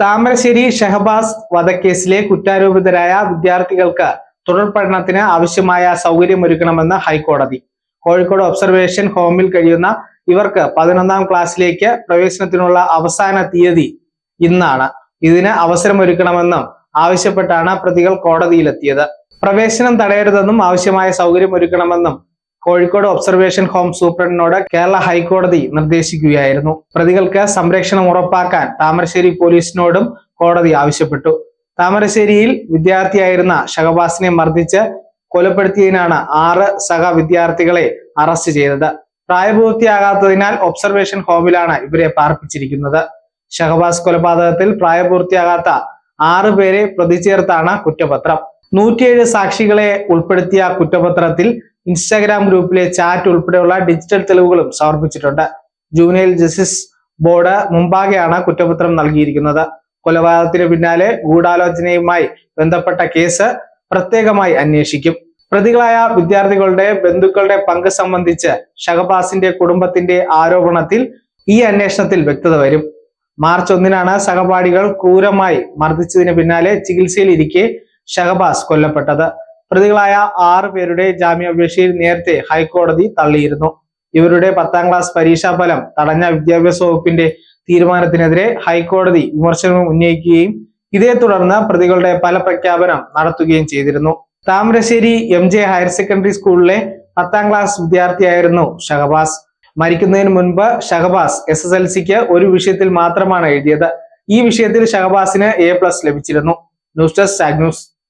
താമരശ്ശേരി ഷഹബാസ് വധക്കേസിലെ കുറ്റാരോപിതരായ വിദ്യാർത്ഥികൾക്ക് തുടർ പഠനത്തിന് ആവശ്യമായ സൗകര്യമൊരുക്കണമെന്ന് ഹൈക്കോടതി. കോഴിക്കോട് ഒബ്സർവേഷൻ ഹോമിൽ കഴിയുന്ന ഇവർക്ക് പതിനൊന്നാം ക്ലാസ്സിലേക്ക് പ്രവേശനത്തിനുള്ള അവസാന തീയതി ഇന്നാണ്. ഇതിന് അവസരമൊരുക്കണമെന്നും ആവശ്യപ്പെട്ടാണ് പ്രതികൾ കോടതിയിലെത്തിയത്. പ്രവേശനം തടയരുതെന്നും ആവശ്യമായ സൗകര്യം ഒരുക്കണമെന്നും കോഴിക്കോട് ഒബ്സർവേഷൻ ഹോം സൂപ്രണ്ടിനോട് കേരള ഹൈക്കോടതി നിർദ്ദേശിക്കുകയായിരുന്നു. പ്രതികൾക്ക് സംരക്ഷണം ഉറപ്പാക്കാൻ താമരശ്ശേരി പോലീസിനോടും കോടതി ആവശ്യപ്പെട്ടു. താമരശ്ശേരിയിൽ വിദ്യാർത്ഥിയായിരുന്ന ഷഹബാസിനെ മർദ്ദിച്ച് കൊലപ്പെടുത്തിയതിനാണ് ആറ് സഹ വിദ്യാർത്ഥികളെ അറസ്റ്റ് ചെയ്തത്. പ്രായപൂർത്തിയാകാത്തതിനാൽ ഒബ്സർവേഷൻ ഹോമിലാണ് ഇവരെ പാർപ്പിച്ചിരിക്കുന്നത്. ഷഹബാസ് കൊലപാതകത്തിൽ പ്രായപൂർത്തിയാകാത്ത ആറ് പേരെ പ്രതി കുറ്റപത്രം. നൂറ്റിയേഴ് സാക്ഷികളെ ഉൾപ്പെടുത്തിയ കുറ്റപത്രത്തിൽ ഇൻസ്റ്റാഗ്രാം ഗ്രൂപ്പിലെ ചാറ്റ് ഉൾപ്പെടെയുള്ള ഡിജിറ്റൽ തെളിവുകളും സമർപ്പിച്ചിട്ടുണ്ട്. ജൂനിയൽ ജസ്റ്റിസ് ബോർഡ് മുമ്പാകെയാണ് കുറ്റപത്രം നൽകിയിരിക്കുന്നത്. കൊലപാതകത്തിന് പിന്നാലെ ഗൂഢാലോചനയുമായി ബന്ധപ്പെട്ട കേസ് പ്രത്യേകമായി അന്വേഷിക്കും. പ്രതികളായ വിദ്യാർത്ഥികളുടെ ബന്ധുക്കളുടെ പങ്ക് സംബന്ധിച്ച് ഷഹബാസിന്റെ കുടുംബത്തിന്റെ ആരോപണത്തിൽ ഈ അന്വേഷണത്തിൽ വ്യക്തത വരും. മാർച്ച് ഒന്നിനാണ് സഹപാഠികൾ ക്രൂരമായി മർദ്ദിച്ചതിന് പിന്നാലെ ചികിത്സയിലിരിക്കെ ഷഹബാസ് കൊല്ലപ്പെട്ടത്. പ്രതികളായ ആറ് പേരുടെ ജാമ്യാപേക്ഷയിൽ നേരത്തെ ഹൈക്കോടതി തള്ളിയിരുന്നു. ഇവരുടെ പത്താം ക്ലാസ് പരീക്ഷാ ഫലം തടഞ്ഞ വിദ്യാഭ്യാസ വകുപ്പിന്റെ തീരുമാനത്തിനെതിരെ ഹൈക്കോടതി വിമർശനം ഉന്നയിക്കുകയും ഇതേ തുടർന്ന് പ്രതികളുടെ പല പ്രഖ്യാപനം നടത്തുകയും ചെയ്തിരുന്നു. Thamarassery M J higher secondary സ്കൂളിലെ പത്താം ക്ലാസ് വിദ്യാർത്ഥിയായിരുന്നു ഷഹബാസ്. മരിക്കുന്നതിന് മുൻപ് ഷഹബാസ് എസ് എസ് എൽ സിക്ക് ഒരു വിഷയത്തിൽ മാത്രമാണ് എഴുതിയത്. ഈ വിഷയത്തിൽ ഷഹബാസിന് എ പ്ലസ് ലഭിച്ചിരുന്നു. News desk zag news.